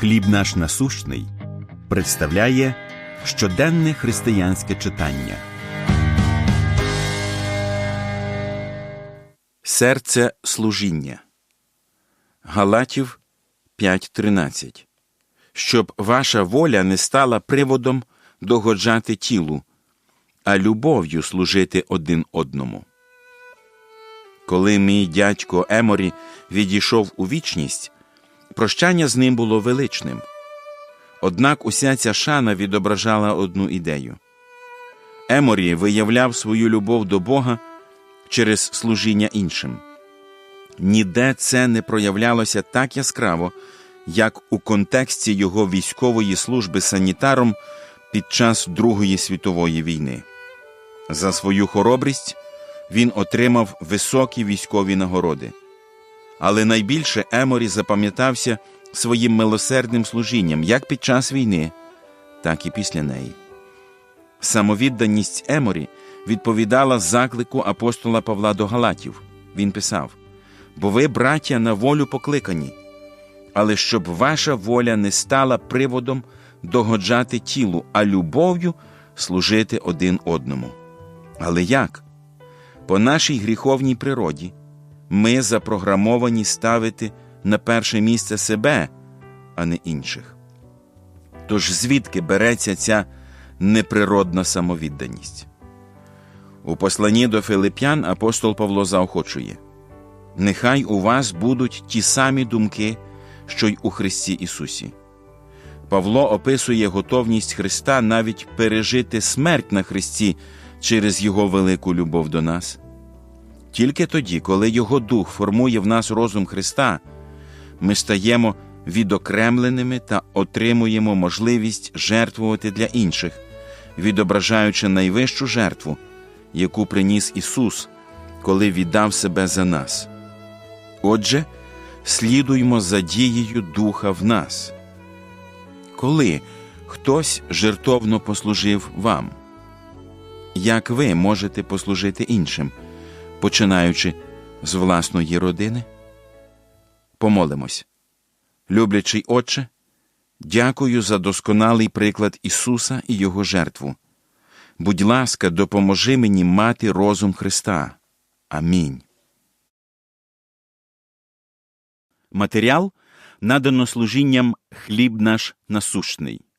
Хліб наш насущний представляє щоденне християнське читання. Серце служіння. Галатів 5.13 Щоб ваша воля не стала приводом догоджати тілу, а любов'ю служити один одному. Коли мій дядько Еморі відійшов у вічність, прощання з ним було величним. Однак уся ця шана відображала одну ідею. Еморі виявляв свою любов до Бога через служіння іншим. Ніде це не проявлялося так яскраво, як у контексті його військової служби санітаром під час Другої світової війни. За свою хоробрість він отримав високі військові нагороди. Але найбільше Еморі запам'ятався своїм милосердним служінням як під час війни, так і після неї. Самовідданість Еморі відповідала заклику апостола Павла до Галатів. Він писав: Бо ви, браття, на волю покликані, але щоб ваша воля не стала приводом догоджати тілу, а любов'ю служити один одному. Але як? По нашій гріховній природі ми запрограмовані ставити на перше місце себе, а не інших. Тож звідки береться ця неприродна самовідданість? У посланні до Филип'ян апостол Павло заохочує Нехай у вас будуть ті самі думки, що й у Христі Ісусі. Павло описує готовність Христа навіть пережити смерть на Христі через Його велику любов до нас. Тільки тоді, коли Його Дух формує в нас розум Христа, ми стаємо відокремленими та отримуємо можливість жертвувати для інших, відображаючи найвищу жертву, яку приніс Ісус, коли віддав себе за нас. Отже, слідуймо за дією Духа в нас. Коли хтось жертовно послужив вам, як ви можете послужити іншим, починаючи з власної родини? Помолимось. Люблячий Отче, дякую за досконалий приклад Ісуса і Його жертву. Будь ласка, допоможи мені мати розум Христа. Амінь. Матеріал надано служінням хліб наш насущний.